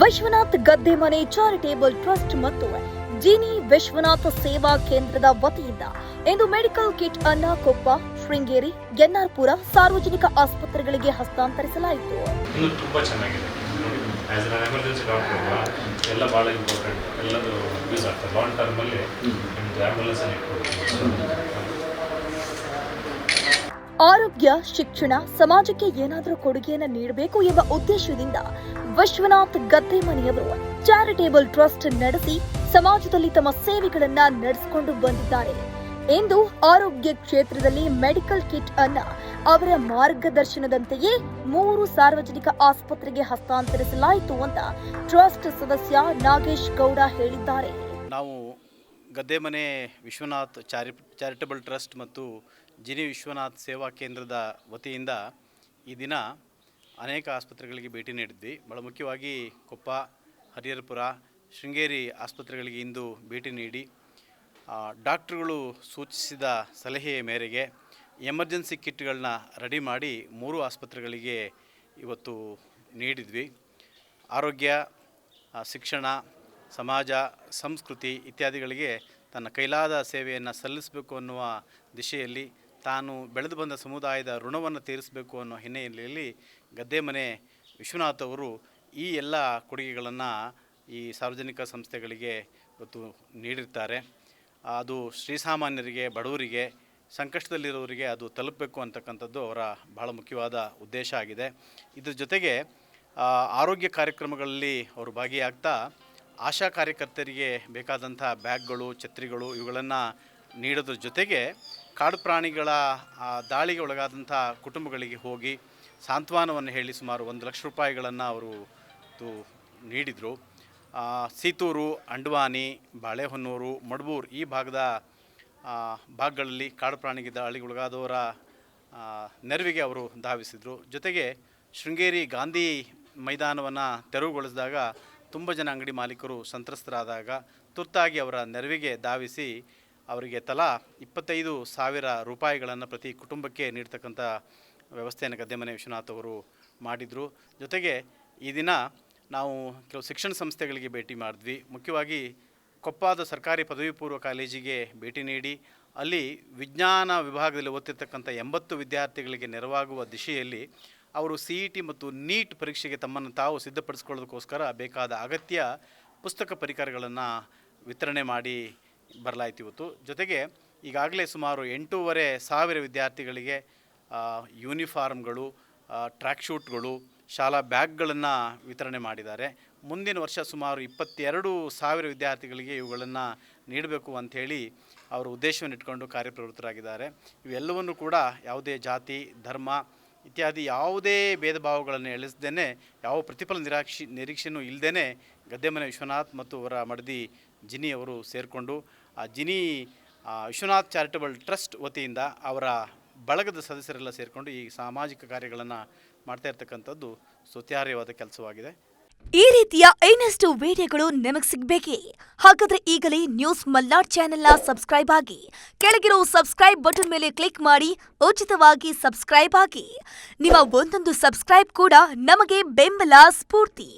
ವಿಶ್ವನಾಥ್ ಗದ್ದೆ ಮನೆ charitable trust ಮತ್ತು ಜಿನಿ ವಿಶ್ವನಾಥ ಸೇವಾ ಕೇಂದ್ರದ ವತಿಯಿಂದ ಇಂದು ಮೆಡಿಕಲ್ ಕಿಟ್ ಅನ್ನ ಕೊಪ್ಪ, ಶೃಂಗೇರಿ, ಎನ್ಆರ್ಪುರ ಸಾರ್ವಜನಿಕ ಆಸ್ಪತ್ರೆಗಳಿಗೆ ಹಸ್ತಾಂತರಿಸಲಾಯಿತು. ತುಂಬ ಚೆನ್ನಾಗಿದೆ. ಎಲ್ಲ ಭಾಳ ಇಂಪಾರ್ಟೆಂಟ್ ಎಲ್ಲದು ಯೂಸ್ ಆಗ್ತದೆ. ಲಾಂಗ್ ಟರ್ಮಲ್ಲಿ ನಿಮ್ಮದು ಆ್ಯಂಬುಲೆನ್ಸಲ್ಲಿ ಇಟ್ಕೊಡ್ತೀವಿ. ಆರೋಗ್ಯ, ಶಿಕ್ಷಣ, ಸಮಾಜಕ್ಕೆ ಏನಾದರೂ ಕೊಡುಗೆಯನ್ನು ನೀಡಬೇಕು ಎಂಬ ಉದ್ದೇಶದಿಂದ ವಿಶ್ವನಾಥ್ ಗದ್ದೆ ಮನೆಯವರು ಚಾರಿಟೇಬಲ್ ಟ್ರಸ್ಟ್ ನಡೆಸಿ ಸಮಾಜದಲ್ಲಿ ತಮ್ಮ ಸೇವೆಗಳನ್ನ ನಡೆಸಿಕೊಂಡು ಬಂದಿದ್ದಾರೆ. ಎಂದು ಆರೋಗ್ಯ ಕ್ಷೇತ್ರದಲ್ಲಿ ಮೆಡಿಕಲ್ ಕಿಟ್ ಅನ್ನ ಅವರ ಮಾರ್ಗದರ್ಶನದಂತೆಯೇ ಮೂರು ಸಾರ್ವಜನಿಕ ಆಸ್ಪತ್ರೆಗೆ ಹಸ್ತಾಂತರಿಸಲಾಯಿತು ಅಂತ ಟ್ರಸ್ಟ್ ಸದಸ್ಯ ನಾಗೇಶ್ ಗೌಡ ಹೇಳಿದ್ದಾರೆ. ನಾವು ಗದ್ದೆಮನೆ ವಿಶ್ವನಾಥ್ ಚಾರಿ, ಚಾರಿಟಬಲ್ ಟ್ರಸ್ಟ್ ಮತ್ತು ಜಿನಿ ವಿಶ್ವನಾಥ್ ಸೇವಾ ಕೇಂದ್ರದ ವತಿಯಿಂದ ಈ ದಿನ ಅನೇಕ ಆಸ್ಪತ್ರೆಗಳಿಗೆ ಭೇಟಿ ನೀಡಿದ್ವಿ. ಬಹಳ ಮುಖ್ಯವಾಗಿ ಕೊಪ್ಪ, ಹರಿಹರಪುರ, ಶೃಂಗೇರಿ ಆಸ್ಪತ್ರೆಗಳಿಗೆ ಇಂದು ಭೇಟಿ ನೀಡಿ. ಡಾಕ್ಟ್ರುಗಳು ಸೂಚಿಸಿದ ಸಲಹೆಯ ಮೇರೆಗೆ ಎಮರ್ಜೆನ್ಸಿ ಕಿಟ್ಗಳನ್ನ ರೆಡಿ ಮಾಡಿ ಮೂರು ಆಸ್ಪತ್ರೆಗಳಿಗೆ ಇವತ್ತು ನೀಡಿದ್ವಿ. ಆರೋಗ್ಯ ಶಿಕ್ಷಣ, ಸಮಾಜ, ಸಂಸ್ಕೃತಿ ಇತ್ಯಾದಿಗಳಿಗೆ ತನ್ನ ಕೈಲಾದ ಸೇವೆಯನ್ನು ಸಲ್ಲಿಸಬೇಕು ಅನ್ನುವ ದಿಶೆಯಲ್ಲಿ ತಾನು ಬೆಳೆದು ಬಂದ ಸಮುದಾಯದ ಋಣವನ್ನು ತೀರಿಸಬೇಕು ಅನ್ನೋ ಹಿನ್ನೆಲೆಯಲ್ಲಿ ಗದ್ದೆ ಮನೆ ವಿಶ್ವನಾಥ್ ಅವರು ಈ ಎಲ್ಲ ಕೊಡುಗೆಗಳನ್ನು ಈ ಸಾರ್ವಜನಿಕ ಸಂಸ್ಥೆಗಳಿಗೆ ಇವತ್ತು ನೀಡಿರ್ತಾರೆ. ಅದು ಶ್ರೀಸಾಮಾನ್ಯರಿಗೆ ಬಡವರಿಗೆ, ಸಂಕಷ್ಟದಲ್ಲಿರೋರಿಗೆ ಅದು ತಲುಪಬೇಕು ಅಂತಕ್ಕಂಥದ್ದು ಅವರ ಬಹಳ ಮುಖ್ಯವಾದ ಉದ್ದೇಶ ಆಗಿದೆ. ಇದ್ರ ಜೊತೆಗೆ ಆರೋಗ್ಯ ಕಾರ್ಯಕ್ರಮಗಳಲ್ಲಿ ಅವರು ಭಾಗಿಯಾಗ್ತಾ ಆಶಾ ಕಾರ್ಯಕರ್ತರಿಗೆ ಬೇಕಾದಂಥ ಬ್ಯಾಗ್ಗಳು, ಛತ್ರಿಗಳು ಇವುಗಳನ್ನು ನೀಡೋದ್ರ ಜೊತೆಗೆ ಕಾಡು ಪ್ರಾಣಿಗಳ ದಾಳಿಗೆ ಒಳಗಾದಂಥ ಕುಟುಂಬಗಳಿಗೆ ಹೋಗಿ ಸಾಂತ್ವನವನ್ನು ಹೇಳಿ ಸುಮಾರು ಒಂದು ಲಕ್ಷ ರೂಪಾಯಿಗಳನ್ನು ಅವರು ನೀಡಿದರು. ಸೀತೂರು, ಅಂಡ್ವಾನಿ, ಬಾಳೆಹೊನ್ನೂರು, ಮಡ್ಬೂರು ಈ ಭಾಗದ ಭಾಗಗಳಲ್ಲಿ ಕಾಡು ಪ್ರಾಣಿಗೆ ದಾಳಿಗೊಳಗಾದವರ ಒಳಗಾದವರ ನೆರವಿಗೆ ಅವರು ಧಾವಿಸಿದರು. ಜೊತೆಗೆ ಶೃಂಗೇರಿ ಗಾಂಧಿ ಮೈದಾನವನ್ನು ತೆರವುಗೊಳಿಸಿದಾಗ ತುಂಬ ಜನ ಅಂಗಡಿ ಮಾಲೀಕರು ಸಂತ್ರಸ್ತರಾದಾಗ ತುರ್ತಾಗಿ ಅವರ ನೆರವಿಗೆ ಧಾವಿಸಿ ಅವರಿಗೆ ತಲಾ ಇಪ್ಪತ್ತೈದು ಸಾವಿರ ರೂಪಾಯಿಗಳನ್ನು ಪ್ರತಿ ಕುಟುಂಬಕ್ಕೆ ನೀಡ್ತಕ್ಕಂಥ ವ್ಯವಸ್ಥೆಯನ್ನು ಗದ್ದೆಮನೆ ವಿಶ್ವನಾಥ್ ಅವರು ಮಾಡಿದರು. ಜೊತೆಗೆ ಈ ದಿನ ನಾವು ಕೆಲವು ಶಿಕ್ಷಣ ಸಂಸ್ಥೆಗಳಿಗೆ ಭೇಟಿ ಮಾಡಿದ್ವಿ. ಮುಖ್ಯವಾಗಿ ಕೊಪ್ಪದ ಸರ್ಕಾರಿ ಪದವಿ ಪೂರ್ವ ಕಾಲೇಜಿಗೆ ಭೇಟಿ ನೀಡಿ, ಅಲ್ಲಿ ವಿಜ್ಞಾನ ವಿಭಾಗದಲ್ಲಿ ಓದ್ತಿರ್ತಕ್ಕಂಥ ಎಂಬತ್ತು ವಿದ್ಯಾರ್ಥಿಗಳಿಗೆ ನೆರವಾಗುವ ದಿಶೆಯಲ್ಲಿ ಅವರು ಸಿ ಇ ಟಿ ಮತ್ತು ನೀಟ್ ಪರೀಕ್ಷೆಗೆ ತಮ್ಮನ್ನು ತಾವು ಸಿದ್ಧಪಡಿಸ್ಕೊಳ್ಳೋದಕ್ಕೋಸ್ಕರ ಬೇಕಾದ ಅಗತ್ಯ ಪುಸ್ತಕ ಪರಿಕರಗಳನ್ನು ವಿತರಣೆ ಮಾಡಿ ಬರಲಾಯಿತು ಇವತ್ತು. ಜೊತೆಗೆ ಈಗಾಗಲೇ ಸುಮಾರು ಎಂಟೂವರೆ ಸಾವಿರ ವಿದ್ಯಾರ್ಥಿಗಳಿಗೆ ಯೂನಿಫಾರ್ಮ್ಗಳು ಟ್ರ್ಯಾಕ್ ಶೂಟ್ಗಳು, ಶಾಲಾ ಬ್ಯಾಗ್ಗಳನ್ನು ವಿತರಣೆ ಮಾಡಿದ್ದಾರೆ. ಮುಂದಿನ ವರ್ಷ ಸುಮಾರು ಇಪ್ಪತ್ತೆರಡು ಸಾವಿರ ವಿದ್ಯಾರ್ಥಿಗಳಿಗೆ ಇವುಗಳನ್ನು ನೀಡಬೇಕು ಅಂಥೇಳಿ ಅವರು ಉದ್ದೇಶವನ್ನು ಇಟ್ಕೊಂಡು ಕಾರ್ಯಪ್ರವೃತ್ತರಾಗಿದ್ದಾರೆ. ಇವೆಲ್ಲವನ್ನು ಕೂಡ ಯಾವುದೇ ಜಾತಿ, ಧರ್ಮ ಇತ್ಯಾದಿ ಯಾವುದೇ ಭೇದ ಭಾವಗಳನ್ನು ಎಳಿಸ್ದೇ ಯಾವ ಪ್ರತಿಫಲ ನಿರಾಕ್ಷಿ, ನಿರೀಕ್ಷೆನೂ ಇಲ್ಲದೇ ಗದ್ದೆಮನೆ ವಿಶ್ವನಾಥ್ ಮತ್ತು ಅವರ ಮಡದಿ ಜಿನಿ ಅವರು ಸೇರಿಕೊಂಡು, ಆ ಜಿನಿ ವಿಶ್ವನಾಥ್ ಚಾರಿಟಬಲ್ ಟ್ರಸ್ಟ್ ವತಿಯಿಂದ ಅವರ ಬಳಗದ ಸದಸ್ಯರೆಲ್ಲ ಸೇರಿಕೊಂಡು ಈ ಸಾಮಾಜಿಕ ಕಾರ್ಯಗಳನ್ನು ಮಾಡ್ತಾ ಇರ್ತಕ್ಕಂಥದ್ದು ಸ್ತುತ್ಯಾರ್ಹವಾದ ಕೆಲಸವಾಗಿದೆ. ಈ ರೀತಿಯ ಇನ್ನಷ್ಟು ವಿಡಿಯೋಗಳು ನಿಮಗೆ ಸಿಗಬೇಕೇ? ಹಾಗಾದ್ರೆ ಈಗಲೇ ನ್ಯೂಸ್ ಮಲ್ನಾಡ್ ಚಾನೆಲ್ನ ಸಬ್ಸ್ಕ್ರೈಬ್ ಆಗಿ, ಕೆಳಗಿರೋ ಸಬ್ಸ್ಕ್ರೈಬ್ ಬಟನ್ ಮೇಲೆ ಕ್ಲಿಕ್ ಮಾಡಿ, ಉಚಿತವಾಗಿ ಸಬ್ಸ್ಕ್ರೈಬ್ ಆಗಿ. ನಿಮ್ಮ ಒಂದೊಂದು ಸಬ್ಸ್ಕ್ರೈಬ್ ಕೂಡ ನಮಗೆ ಬೆಂಬಲ ಸ್ಫೂರ್ತಿ.